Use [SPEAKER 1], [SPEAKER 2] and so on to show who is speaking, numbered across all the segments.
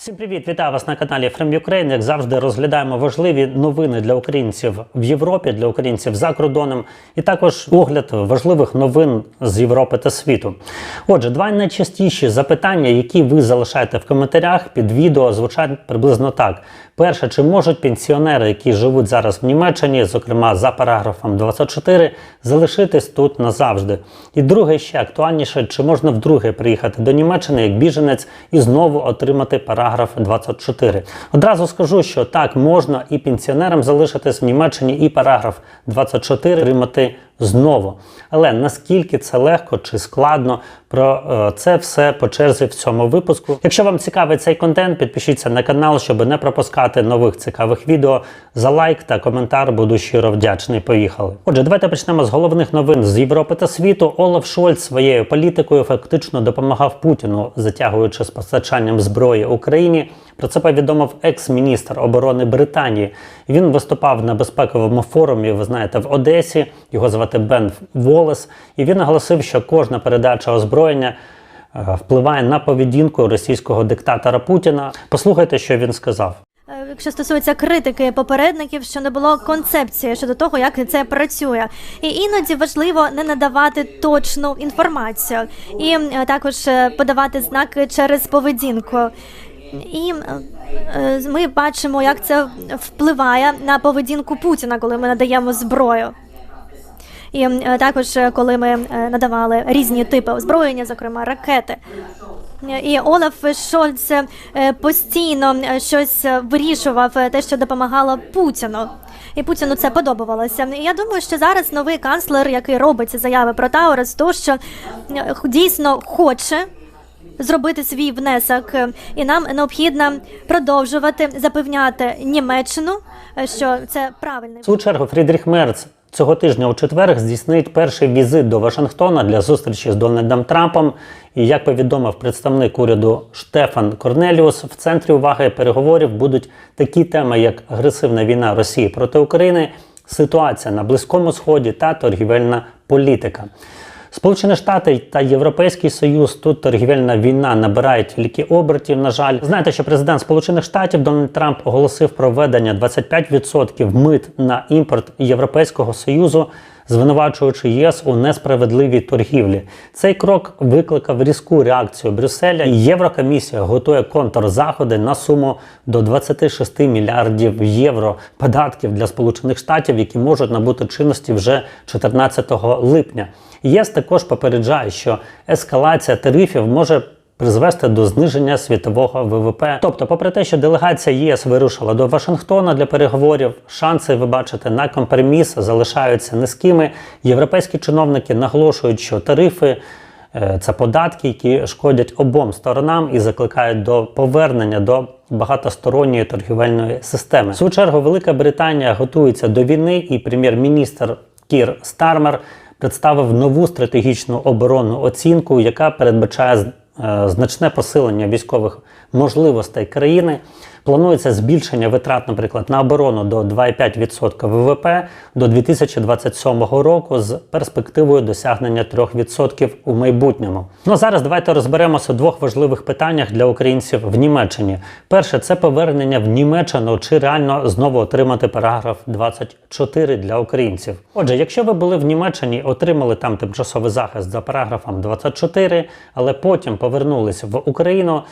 [SPEAKER 1] Всім привіт! Вітаю вас на каналі From Ukraine. Як завжди, розглядаємо важливі новини для українців в Європі, для українців за кордоном, і також огляд важливих новин з Європи та світу. Отже, два найчастіші запитання, які ви залишаєте в коментарях під відео, звучать приблизно так: перше, чи можуть пенсіонери, які живуть зараз в Німеччині, зокрема за параграфом 24, залишитись тут назавжди? І друге, ще актуальніше, чи можна вдруге приїхати до Німеччини як біженець і знову отримати параграф 24. Одразу скажу, що так можна і пенсіонерам залишитись в Німеччині, і параграф 24 отримати знову. Але наскільки це легко чи складно, про е, це все по черзі в цьому випуску. Якщо вам цікавий цей контент, підпишіться на канал, щоб не пропускати нових цікавих відео. За лайк та коментар буду щиро вдячний. Поїхали. Отже, давайте почнемо з головних новин з Європи та світу. Олаф Шольц своєю політикою фактично допомагав Путіну, затягуючи з постачанням зброї Україні. Про це повідомив екс-міністр оборони Британії. Він виступав на безпековому форумі. Ви знаєте, в Одесі. Його звати Бен Волес. І він наголосив, що кожна передача озброєння е, впливає на поведінку російського диктатора Путіна. Послухайте, що він сказав.
[SPEAKER 2] Е, Якщо стосується критики попередників, що не було концепції щодо того, як це працює, і іноді важливо не надавати точну інформацію, і е, також подавати знаки через поведінку. І ми бачимо, як це впливає на поведінку Путіна, коли ми надаємо зброю. І е, також, е, коли ми е, надавали різні типи озброєння, зокрема ракети. І Олаф Шольц постійно щось вирішував, те, що допомагало Путіну. І Путіну це подобалося. І я думаю, що зараз новий канцлер, який робить заяви про Таурус, то що дійсно хоче зробити свій внесок, і нам необхідно продовжувати запевняти Німеччину, що це правильний
[SPEAKER 1] В свою чергу Фрідріх Мерц цього тижня у четвер здійснить перший візит до Вашингтона для зустрічі з Дональдом Трампом. І як повідомив представник уряду Штефан Корнеліус, в центрі уваги переговорів будуть такі теми, як агресивна війна Росії проти України, ситуація на Близькому Сході та торгівельна політика. Сполучені Штати та Європейський Союз тут торгівельна війна набирає тільки обертів. На жаль, знаєте, що президент Сполучених Штатів Дональд Трамп оголосив про введення 25% мит на імпорт Європейського Союзу, звинувачуючи ЄС у несправедливій торгівлі. Цей крок викликав різку реакцію Брюсселя. Єврокомісія готує контрзаходи на суму до 26 мільярдів євро податків для Сполучених Штатів, які можуть набути чинності вже 14 липня. ЄС також попереджає, що ескалація тарифів може призвести до зниження світового ВВП. Тобто, попри те, що делегація ЄС вирушила до Вашингтона для переговорів, шанси, ви бачите, на компроміс залишаються низькими. Європейські чиновники наголошують, що тарифи. е, Це податки, які шкодять обом сторонам і закликають до повернення до багатосторонньої торгівельної системи. В свою чергу Велика Британія готується до війни, і прем'єр-міністр Кір Стармер представив нову стратегічну оборонну оцінку, яка передбачає значне посилення військових можливостей країни. Планується збільшення витрат, наприклад, на оборону до 2,5% ВВП до 2027 року з перспективою досягнення 3% у майбутньому. Ну а зараз давайте розберемося у двох важливих питаннях для українців в Німеччині. Перше це повернення в Німеччину чи реально знову отримати параграф 24 для українців. Отже, якщо ви були в Німеччині, отримали там тимчасовий захист за параграфом 24, але потім повернулись в Україну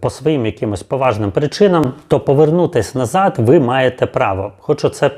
[SPEAKER 1] по своїм якимось поважним причинам, то повернутись назад ви маєте право. Хочу це е,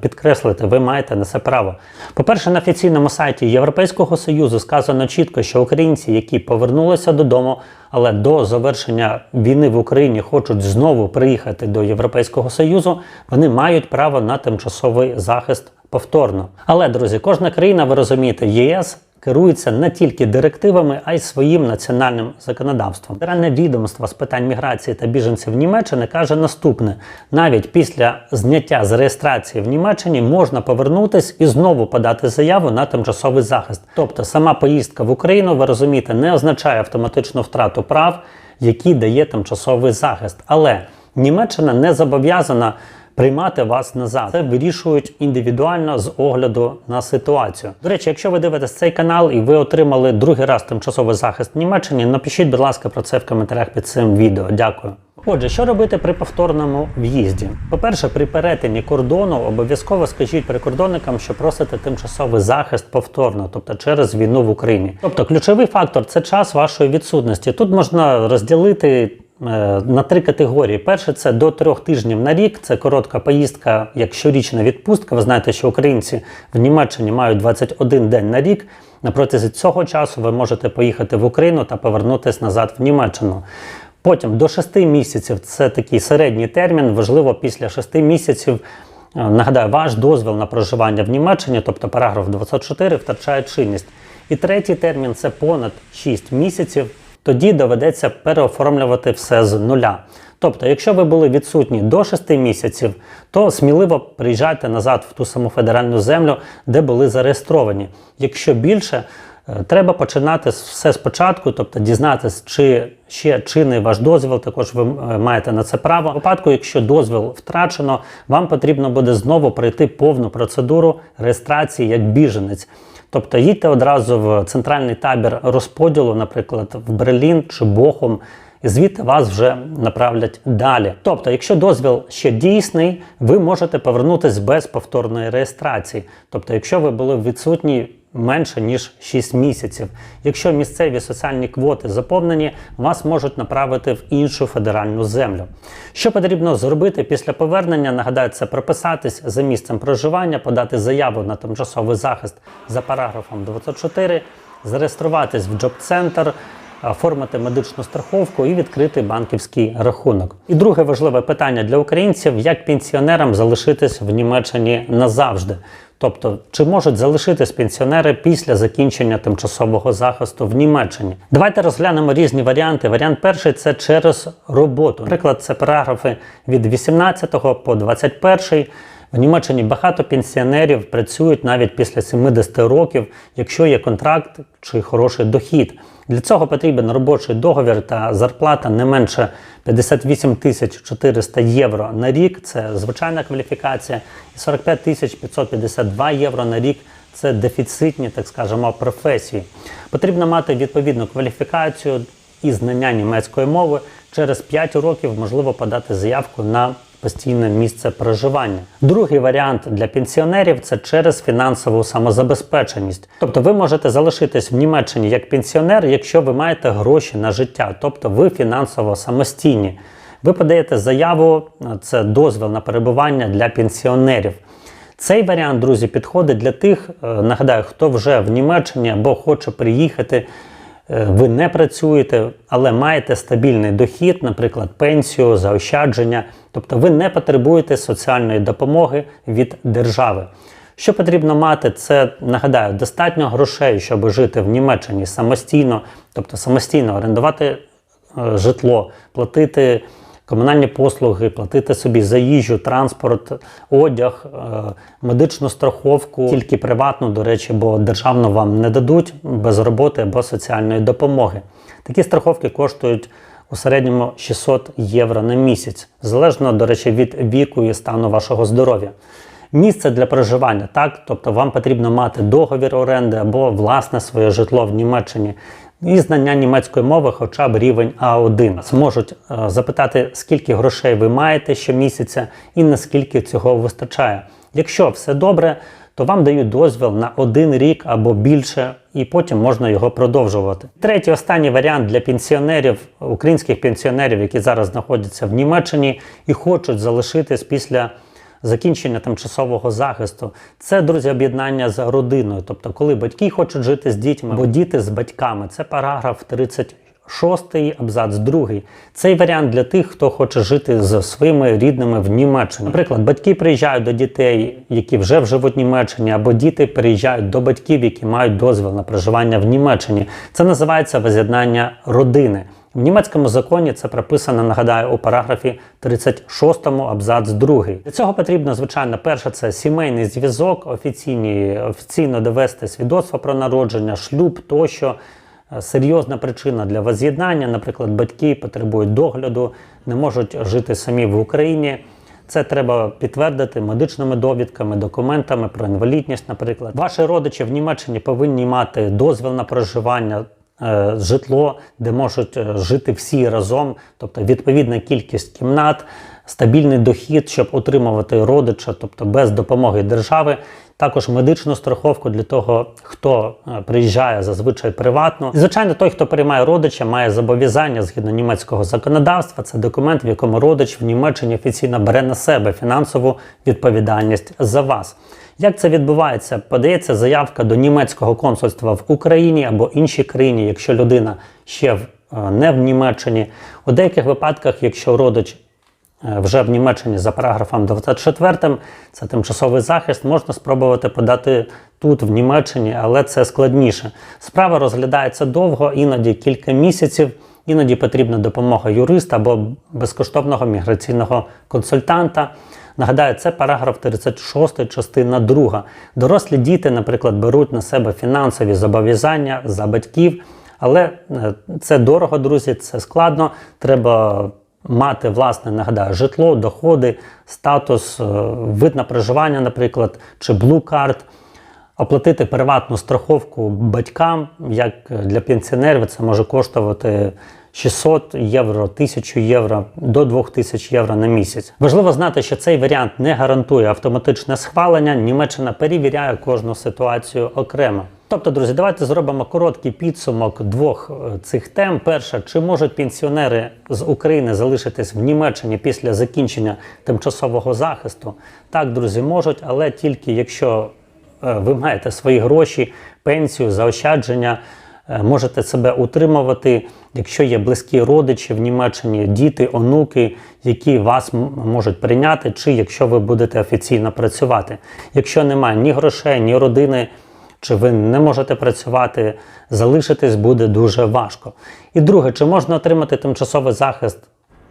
[SPEAKER 1] підкреслити, ви маєте на це право. По-перше, на офіційному сайті Європейського Союзу сказано чітко, що українці, які повернулися додому, але до завершення війни в Україні хочуть знову приїхати до Європейського Союзу, вони мають право на тимчасовий захист повторно. Але, друзі, кожна країна, ви розумієте, ЄС керується не тільки директивами, а й своїм національним законодавством. Федеральне відомство з питань міграції та біженців Німеччини каже наступне: навіть після зняття з реєстрації в Німеччині можна повернутись і знову подати заяву на тимчасовий захист. Тобто, сама поїздка в Україну, ви розумієте, не означає автоматичну втрату прав, які дає тимчасовий захист. Але Німеччина не зобов'язана приймати вас назад. Це вирішують індивідуально з огляду на ситуацію. До речі, якщо ви дивитесь цей канал і ви отримали другий раз тимчасовий захист в Німеччині, напишіть, будь ласка, про це в коментарях під цим відео. Дякую. Отже, що робити при повторному в'їзді? По-перше, при перетині кордону обов'язково скажіть прикордонникам, що просите тимчасовий захист повторно, тобто через війну в Україні. Тобто, ключовий фактор це час вашої відсутності. Тут можна розділити. Е, На три категорії. Перше це до трьох тижнів на рік. Це коротка поїздка, як щорічна відпустка. Ви знаєте, що українці в Німеччині мають 21 день на рік. На протязі цього часу ви можете поїхати в Україну та повернутися назад в Німеччину. Потім до 6 місяців це такий середній термін. Важливо після 6 місяців. е, Нагадаю, ваш дозвіл на проживання в Німеччині, тобто параграф 24, втрачає чинність. І третій термін це понад 6 місяців. Тоді доведеться переоформлювати все з нуля. Тобто, якщо ви були відсутні до 6 місяців, то сміливо приїжджайте назад в ту саму федеральну землю, де були зареєстровані. Якщо більше, е, треба починати все спочатку, тобто дізнатися, чи ще чинний ваш дозвіл, також ви е, маєте на це право. У випадку, якщо дозвіл втрачено, вам потрібно буде знову пройти повну процедуру реєстрації як біженець. Тобто їдьте одразу в центральний табір розподілу, наприклад, в Берлін чи Бохум, і звідти вас вже направлять далі. Тобто, якщо дозвіл ще дійсний, ви можете повернутися без повторної реєстрації. Тобто, якщо ви були відсутні менше ніж 6 місяців. Якщо місцеві соціальні квоти заповнені, вас можуть направити в іншу федеральну землю. Що потрібно зробити після повернення? Нагадаю, це прописатись за місцем проживання, подати заяву на тимчасовий захист за параграфом 24, зареєструватись в джоб-центр. Оформити медичну страховку і відкрити банківський рахунок. І друге важливе питання для українців: як пенсіонерам залишитись в Німеччині назавжди. Тобто, чи можуть залишитись пенсіонери після закінчення тимчасового захисту в Німеччині? Давайте розглянемо різні варіанти. Варіант перший це через роботу. Наприклад, це параграфи від 18 по 21. В Німеччині багато пенсіонерів працюють навіть після 70 років, якщо є контракт чи хороший дохід. Для цього потрібен робочий договір та зарплата не менше 58 тисяч 400 євро на рік. Це звичайна кваліфікація, і 45 тисяч 552 євро на рік. Це дефіцитні, так скажемо, професії. Потрібно мати відповідну кваліфікацію і знання німецької мови. Через 5 років можливо подати заявку на постійне місце проживання. Другий варіант для пенсіонерів це через фінансову самозабезпеченість. Тобто ви можете залишитись в Німеччині як пенсіонер, якщо ви маєте гроші на життя, тобто ви фінансово самостійні. Ви подаєте заяву, це дозвіл на перебування для пенсіонерів. Цей варіант, друзі, підходить для тих, е, нагадаю, хто вже в Німеччині або хоче приїхати. Е, Ви не працюєте, але маєте стабільний дохід, наприклад, пенсію, заощадження. Тобто ви не потребуєте соціальної допомоги від держави. Що потрібно мати, це нагадаю, достатньо грошей, щоб жити в Німеччині самостійно, тобто самостійно орендувати е, житло, платити комунальні послуги, платити собі за їжу, транспорт, одяг, е, медичну страховку, тільки приватну, до речі, бо державну вам не дадуть без роботи або соціальної допомоги. Такі страховки коштують у середньому 600 євро на місяць, залежно, до речі, від віку і стану вашого здоров'я. Місце для проживання, так, тобто вам потрібно мати договір оренди або власне своє житло в Німеччині і знання німецької мови, хоча б рівень А1. Зможуть е, запитати, скільки грошей ви маєте щомісяця і наскільки цього вистачає. Якщо все добре, то вам дають дозвіл на один рік або більше, і потім можна його продовжувати. Третій останній варіант для пенсіонерів, українських пенсіонерів, які зараз знаходяться в Німеччині і хочуть залишитись після закінчення тимчасового захисту. Це, друзі, об'єднання з родиною. Тобто, коли батьки хочуть жити з дітьми або діти з батьками. Це параграф 36 абзац 2. Цей варіант для тих, хто хоче жити з своїми рідними в Німеччині. Наприклад, батьки приїжджають до дітей, які вже живуть в Німеччині, або діти приїжджають до батьків, які мають дозвіл на проживання в Німеччині. Це називається воз'єднання родини. В німецькому законі це прописано, нагадаю, у параграфі 36 абзац 2. Для цього потрібно, звичайно, перше це сімейний зв'язок, офіційні, офіційно довести свідоцтво про народження, шлюб тощо. Е, Серйозна причина для воз'єднання, наприклад, батьки потребують догляду, не можуть жити самі в Україні. Це треба підтвердити медичними довідками, документами про інвалідність, наприклад. Ваші родичі в Німеччині повинні мати дозвіл на проживання. Е, житло, де можуть е, жити всі разом, тобто відповідна кількість кімнат, стабільний дохід, щоб утримувати родича, тобто без допомоги держави. Також медичну страховку для того, хто е, приїжджає зазвичай приватно. І, звичайно, той, хто приймає родича, має зобов'язання згідно німецького законодавства. Це документ, в якому родич в Німеччині офіційно бере на себе фінансову відповідальність за вас. Як це відбувається? Подається заявка до німецького консульства в Україні або іншій країні, якщо людина ще е, не в Німеччині. У деяких випадках, якщо родич е, вже в Німеччині за параграфом 24, це тимчасовий захист, можна спробувати подати тут, в Німеччині, але це складніше. Справа розглядається довго, іноді кілька місяців. Іноді потрібна допомога юриста або безкоштовного міграційного консультанта. Нагадаю, це параграф 36, частина 2. Дорослі діти, наприклад, беруть на себе фінансові зобов'язання за батьків, але е, це дорого, друзі, це складно. Треба мати власне, нагадаю, житло, доходи, статус, е, вид на проживання, наприклад, чи Card. Оплатити приватну страховку батькам, як для пенсіонерів, це може коштувати 600 євро, 1000 євро до 2000 євро на місяць. Важливо знати, що цей варіант не гарантує автоматичне схвалення. Німеччина перевіряє кожну ситуацію окремо. Тобто, друзі, давайте зробимо короткий підсумок двох е, цих тем. Перша, чи можуть пенсіонери з України залишитись в Німеччині після закінчення тимчасового захисту? Так, друзі, можуть, але тільки якщо е, ви маєте свої гроші, пенсію, заощадження, е, можете себе утримувати, якщо є близькі родичі в Німеччині, діти, онуки, які вас можуть прийняти, чи якщо ви будете офіційно працювати. Якщо немає ні грошей, ні родини, чи ви не можете працювати, залишитись буде дуже важко. І друге, чи можна отримати тимчасовий захист,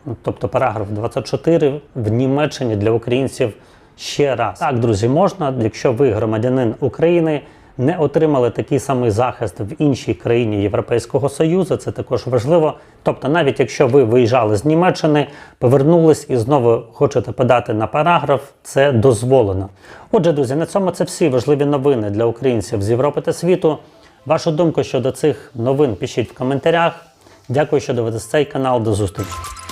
[SPEAKER 1] ну, тобто параграф 24 в Німеччині для українців ще раз? Так, друзі, можна, якщо ви громадянин України. Не отримали такий самий захист в іншій країні Європейського Союзу, це також важливо. Тобто, навіть якщо ви виїжджали з Німеччини, повернулись і знову хочете подати на параграф, це дозволено. Отже, друзі, на цьому це всі важливі новини для українців з Європи та світу. Вашу думку щодо цих новин пишіть в коментарях. Дякую, що дивитесь цей канал. До зустрічі.